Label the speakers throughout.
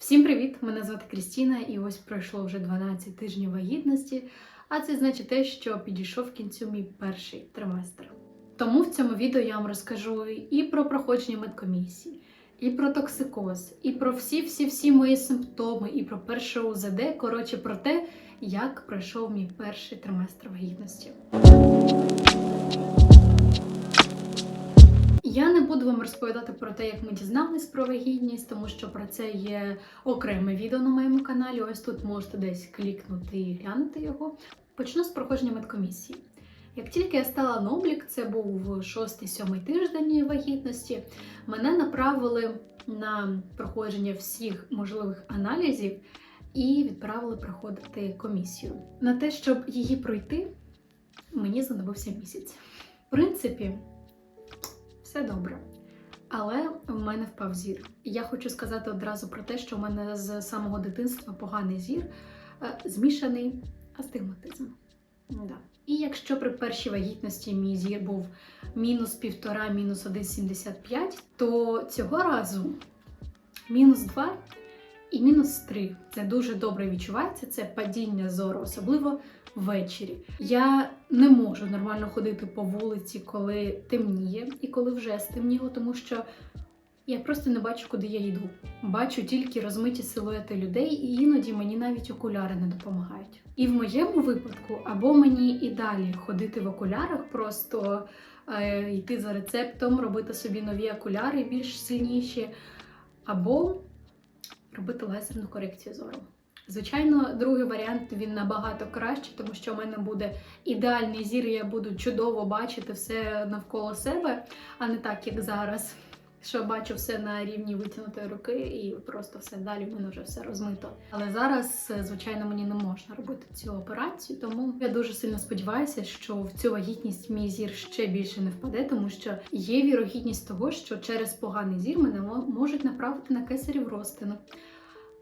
Speaker 1: Всім привіт! Мене звати Крістіна, і ось пройшло вже 12 тижнів вагітності, а це значить те, що підійшов кінцю мій перший триместр. Тому в цьому відео я вам розкажу і про проходження медкомісії, і про токсикоз, і про всі-всі-всі мої симптоми, і про перше УЗД, коротше, про те, як пройшов мій перший триместр вагітності. Я не буду вам розповідати про те, як ми дізнались про вагітність, тому що про це є окреме відео на моєму каналі. Ось тут можете десь клікнути і глянути його. Почну з проходження медкомісії. Як тільки я стала на облік, це був 6-7 тиждень вагітності, мене направили на проходження всіх можливих аналізів і відправили проходити комісію. На те, щоб її пройти, мені знадобився місяць. В принципі, все добре. Але в мене впав зір. Я хочу сказати одразу про те, що в мене з самого дитинства поганий зір, е, змішаний астигматизм. Да. І якщо при першій вагітності мій зір був мінус півтора, мінус 1,75, то цього разу мінус 2 і мінус 3. Це дуже добре відчувається. Це падіння зору, особливо ввечері. Я не можу нормально ходити по вулиці, коли темніє і коли вже стемніло, тому що я просто не бачу, куди я йду. Бачу тільки розмиті силуети людей, і іноді мені навіть окуляри не допомагають. І в моєму випадку, або мені і далі ходити в окулярах, просто е, йти за рецептом, робити собі нові окуляри більш сильніші, або робити лазерну корекцію зору. Звичайно, другий варіант він набагато краще, тому що в мене буде ідеальний зір, і я буду чудово бачити все навколо себе, а не так, як зараз. Що бачу все на рівні витягнутої руки, і просто все далі в мене вже все розмито. Але зараз, е, звичайно, мені не можна робити цю операцію, тому я дуже сильно сподіваюся, що в цю вагітність мій зір ще більше не впаде, тому що є вірогідність того, що через поганий зір мене мо- можуть направити на кесарів розтину.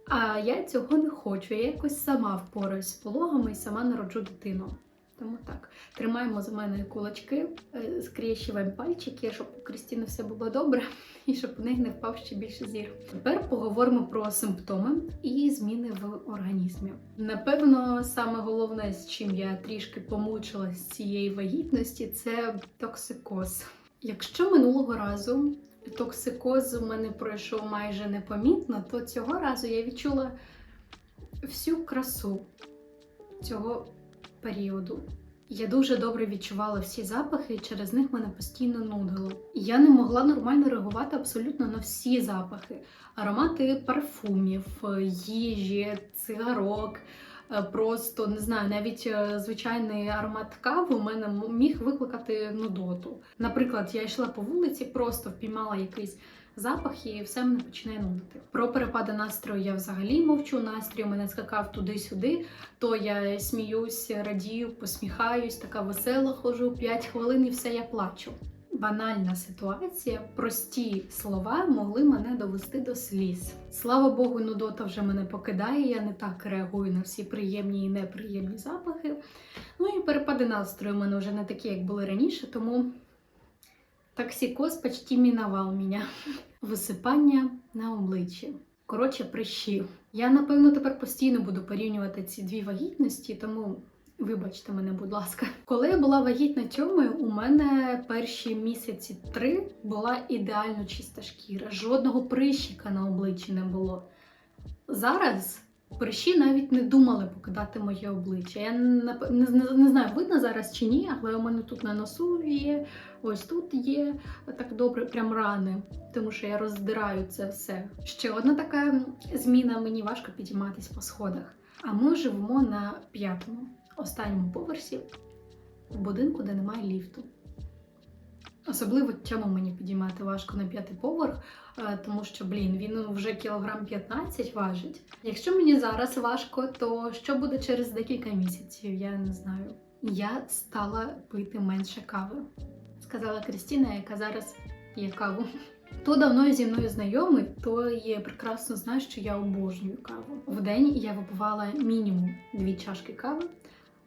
Speaker 1: А я цього не хочу. Я якось сама впораюсь з пологами і сама народжу дитину. Тому так, тримаємо за мене кулачки, е, скрещуємо пальчики, щоб у Крістіни все було добре і щоб у них не впав ще більше зір. Тепер поговоримо про симптоми і зміни в організмі. Напевно, саме головне, з чим я трішки помучилась з цієї вагітності, це токсикоз. Якщо минулого разу токсикоз у мене пройшов майже непомітно, то цього разу я відчула всю красу цього періоду. Я дуже добре відчувала всі запахи, і через них мене постійно нудило. Я не могла нормально реагувати абсолютно на всі запахи: аромати парфумів, їжі, цигарок. е, Просто не знаю, навіть е, звичайний аромат кави у мене міг викликати нудоту. Наприклад, я йшла по вулиці, просто впіймала якийсь запах і все мене починає нудити. Про перепади настрою я взагалі мовчу. Настрій мене скакав туди-сюди. То я сміюсь, радію, посміхаюсь, така весела ходжу 5 хвилин і все я плачу. Банальна ситуація, прості слова могли мене довести до сліз. Слава Богу, нудота вже мене покидає. Я не так реагую на всі приємні і неприємні запахи. Ну і перепади настрою у мене вже не такі, як були раніше, тому токсикоз почти мінував мене. Висипання на обличчі. Коротше, прищі. Я, напевно, тепер постійно буду порівнювати ці дві вагітності, тому вибачте мене, будь ласка. Коли я була вагітна тьомою, у мене перші місяці три була ідеально чиста шкіра. Жодного прищика на обличчі не було. Зараз прищі навіть не думали покидати моє обличчя. Я не, не, не знаю, видно зараз чи ні, але у мене тут на носу є, ось тут є так добре, прям рани, тому що я роздираю це все. Ще одна така зміна: мені важко підійматись по сходах. А ми живемо на п'ятому, останньому поверсі в будинку, де немає ліфту. Особливо тему мені підіймати важко на п'ятий поверх, е, тому що, блін, він вже кілограм 15 важить. Якщо мені зараз важко, то що буде через декілька місяців, я не знаю. Я стала пити менше кави, сказала Крістіна, яка зараз п'є каву. Хто давно зі мною знайомий, то є прекрасно знає, що я обожнюю каву. В день я випивала мінімум дві чашки кави,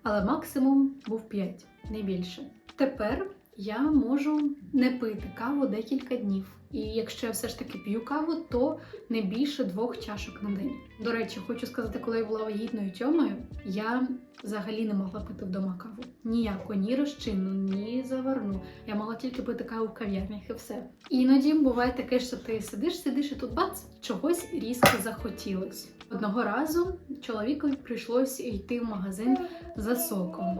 Speaker 1: але максимум був 5, не більше. Тепер я можу не пити каву декілька днів. І якщо я все ж таки п'ю каву, то не більше двох чашок на день. До речі, хочу сказати, коли я була вагітною тьомою, я взагалі не могла пити вдома каву. Ніяку, ні розчинну, ні заварну. Я могла тільки пити каву в кав'ярнях і все. Іноді буває таке, що ти сидиш, сидиш і тут бац, чогось різко захотілось. Одного разу чоловікові прийшлось йти в магазин за соком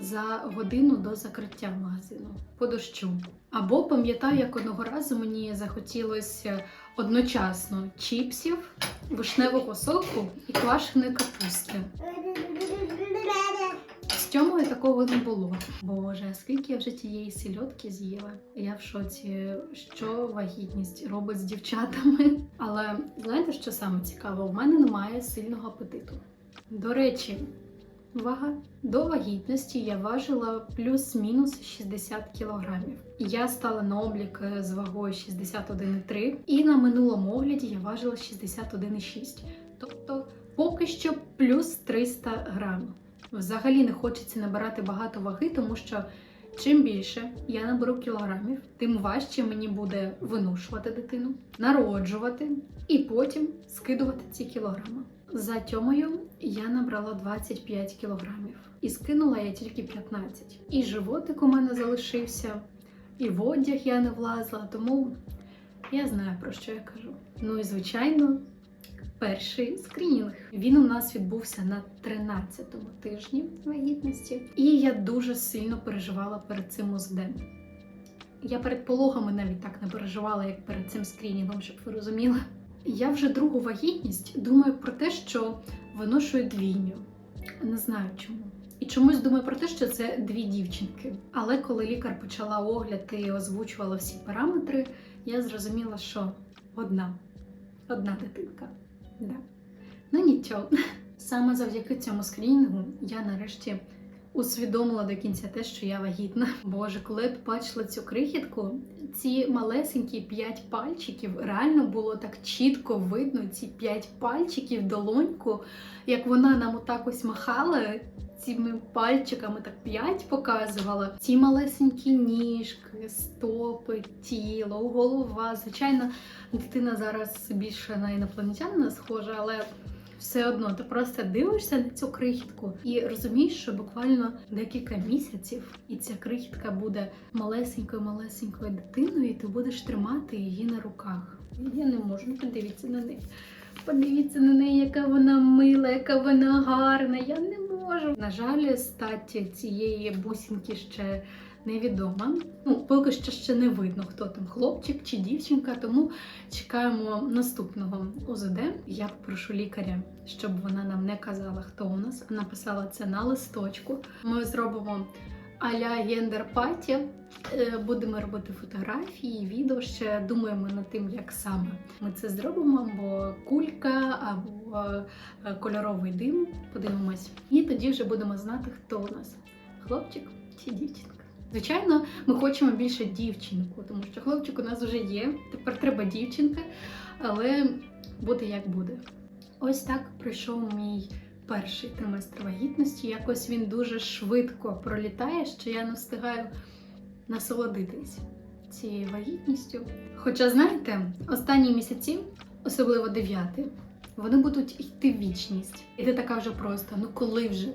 Speaker 1: за годину до закриття магазину по дощу. Або пам'ятаю, як одного разу мені захотілося одночасно чіпсів, вишневого соку і квашеної капусти. З Тьомою такого не було. Боже, скільки я вже тієї сільотки з'їла. Я в шоці, що вагітність робить з дівчатами. Але знаєте, що саме цікаво? У мене немає сильного апетиту. До речі, вага до вагітності я важила плюс-мінус 60 кілограмів. Я стала на облік з вагою 61,3 і на минулому огляді я важила 61,6. Тобто поки що плюс 300 грамів. Взагалі не хочеться набирати багато ваги, тому що чим більше я наберу кілограмів, тим важче мені буде виношувати дитину, народжувати і потім скидувати ці кілограми. За тьомою я набрала 25 кілограмів і скинула я тільки 15. І животик у мене залишився, і в одяг я не влазила, тому я знаю про що я кажу. Ну і звичайно, перший скринінг. Він у нас відбувся на 13-му тижні вагітності, і я дуже сильно переживала перед цим УЗД. Я перед пологами навіть так не переживала, як перед цим скрінінгом, щоб ви розуміли. Я вже другу вагітність думаю про те, що виношую двійню. Не знаю чому. І чомусь думаю про те, що це дві дівчинки. Але коли лікар почала огляд і озвучувала всі параметри, я зрозуміла, що одна, одна дитинка. Да. Ну нічого. Саме завдяки цьому скрінінгу я нарешті усвідомила до кінця те, що я вагітна. Боже, коли я побачила цю крихітку, ці малесенькі п'ять пальчиків реально було так чітко видно ці п'ять пальчиків долоньку, як вона нам отак ось махала. Цими пальчиками так п'ять показувала. Ці малесенькі ніжки, стопи, тіло, голова. Звичайно, дитина зараз більше на інопланетянина схожа, але все одно ти просто дивишся на цю крихітку і розумієш, що буквально декілька місяців, і ця крихітка буде малесенькою малесенькою дитиною, і ти будеш тримати її на руках. Я не можу, подивіться на неї. Подивіться на неї, яка вона мила, яка вона гарна. Я не можу. На жаль, статі цієї бусинки ще невідома. Ну, поки що ще не видно, хто там хлопчик чи дівчинка, тому чекаємо наступного УЗД. Я попрошу лікаря, щоб вона нам не казала, хто у нас, а написала це на листочку. Ми зробимо а-ля гендер-паті. Е, Будемо робити фотографії, відео ще думаємо над тим, як саме ми це зробимо, або кулька, або е, кольоровий дим. Подивимось. І тоді вже будемо знати, хто у нас хлопчик чи дівчинка. Звичайно, ми хочемо більше дівчинку, тому що хлопчик у нас вже є. Тепер треба дівчинка, але буде як буде. Ось так пройшов мій перший триместр вагітності. Якось він дуже швидко пролітає, що я не встигаю насолодитись цією вагітністю. Хоча, знаєте, останні місяці, особливо дев'ятий, вони будуть йти в вічність. І ти така вже просто: ну коли вже?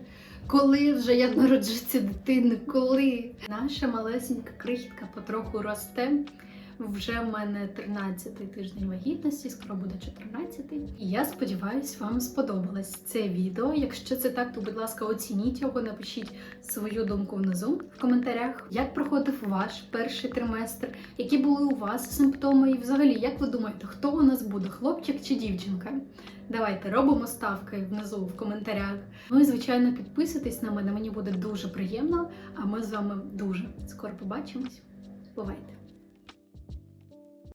Speaker 1: Коли вже я народжу цю дитину? Коли? Наша малесенька крихітка потроху росте. Вже в мене 13-й тиждень вагітності, скоро буде 14-й. І я сподіваюся, вам сподобалось це відео. Якщо це так, то будь ласка, оцініть його, напишіть свою думку внизу в коментарях, як проходив ваш перший триместр, які були у вас симптоми, і взагалі, як ви думаєте, хто у нас буде, хлопчик чи дівчинка? Давайте робимо ставки внизу в коментарях. Ну і звичайно, підписуйтесь на мене, мені буде дуже приємно. А ми з вами дуже скоро побачимось. Бувайте!